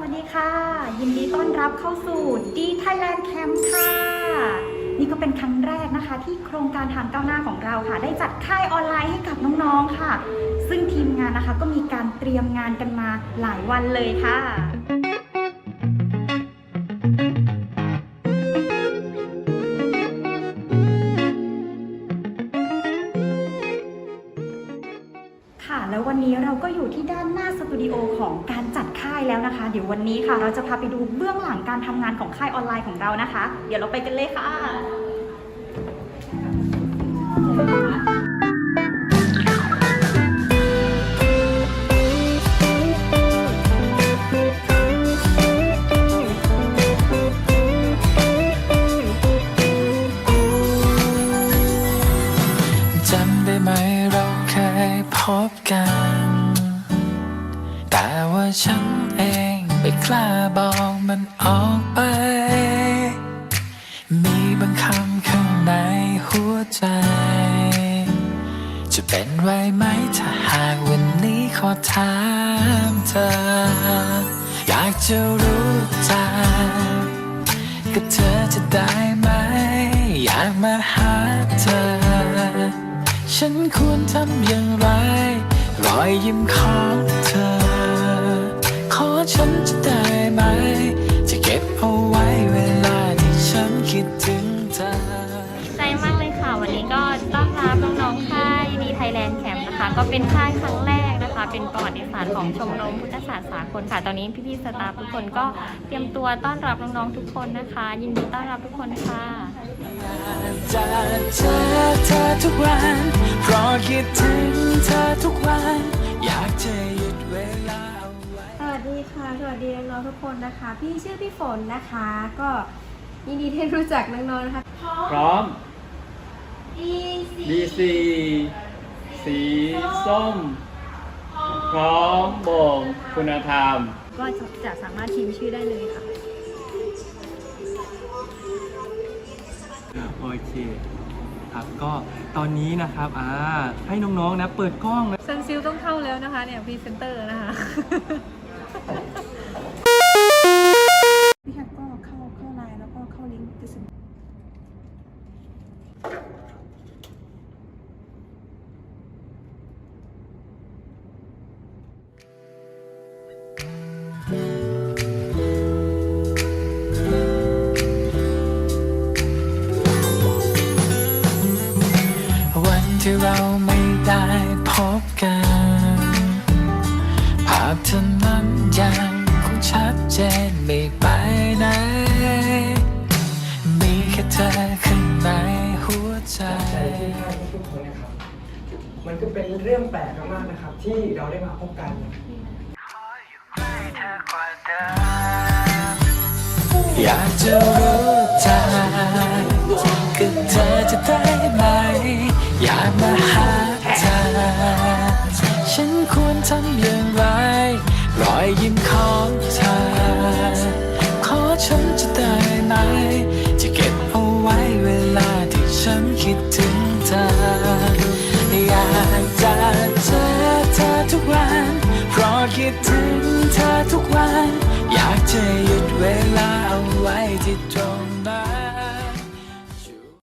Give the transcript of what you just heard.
วัสดีค่ะ ยินดีต้อนรับเข้าสู่ D Thailand Camp ค่ะ นี่ก็เป็นครั้งแรกนะคะ ที่โครงการทางก้าวหน้าของเราค่ะ ได้จัดค่ายออนไลน์ให้กับน้องๆค่ะ ซึ่งทีมงานนะคะก็มีการเตรียมงานกันมาหลายวันเลยค่ะค่ะแล้ววันนี้เราก็อยู่ที่ด้านหน้า ตูดิโอของการจัดค่ายแล้วนะคะ เดี๋ยววันนี้ค่ะ เราจะพาไปดูเบื้องหลังการทำงานของค่ายออนไลน์ของเรานะคะ เดี๋ยวเราไปกันเลยค่ะจำได้ไหมเราเคยพบกัน แต่ว่าฉันเองไม่กล้าบอกมันออกไป มีบางคำข้างในหัวใจ จะเป็นไรไหมถ้าหากวันนี้ขอถามเธอ อยากจะรู้จักกับเธอจะได้ไหม อยากมาหาเธอ ฉันควรทำอย่างไร รอยยิ้มของเธอ มากเลยค่ะ วันนี้ก็ต้อนรับน้องๆค่ายดีไทยแลนด์แคมป์นะคะ ก็เป็นค่ายครั้งแรกนะคะ เป็นประวัติศาสตร์ของชมรมพุทธศาสตร์สากลค่ะ ตอนนี้พี่ๆสตาฟทุกคนก็เตรียมตัวต้อนรับน้องๆทุกคนนะคะ ยินดีต้อนรับทุกคนค่ะจะเจอเธอทุกวันเพราะคิดถึงเธอทุกวันอยากจะหยุดเวลาเอาไว้สวัสดีค่ะ สวัสดีน้องๆทุกคนนะคะ พี่ชื่อพี่ฝนนะคะก็ยินดีที่รู้จักน้องๆนะคะ พร้อม D C DC สีส้ม พร้อมบ่งคุณธรรม ก็จะสามารถพิมพ์ชื่อได้เลยค่ะ โอเคครับก็ตอนนี้นะครับอ่าให้น้องๆนะเปิดกล้องนะ ซันซิลต้องเข้าแล้วนะคะเนี่ยพรีเซนเตอร์นะคะ ที่เราไม่ได้พบกัน ภาพเธอนั้นยังคงชัดเจนไม่ไปไหน มีแค่เธอข้างในหัวใจ ใจที่ให้ทุกคนนะครับ มันก็เป็นเรื่องแปลกมากๆนะครับ ที่เราได้มาพบกัน อยากจะรู้ จะได้ไหม อยากมาหาเธอฉันควรทำอย่างไร รอยยิ้มของเธอ ขอฉันจะได้ไหม จะเก็บเอาไว้เวลาที่ฉันคิดถึงเธอ อยากจะเจอเธอทุกวัน เพราะคิดถึงเธอทุกวัน อยากจะหยุดเวลาเอาไว้ที่ตรงนั้น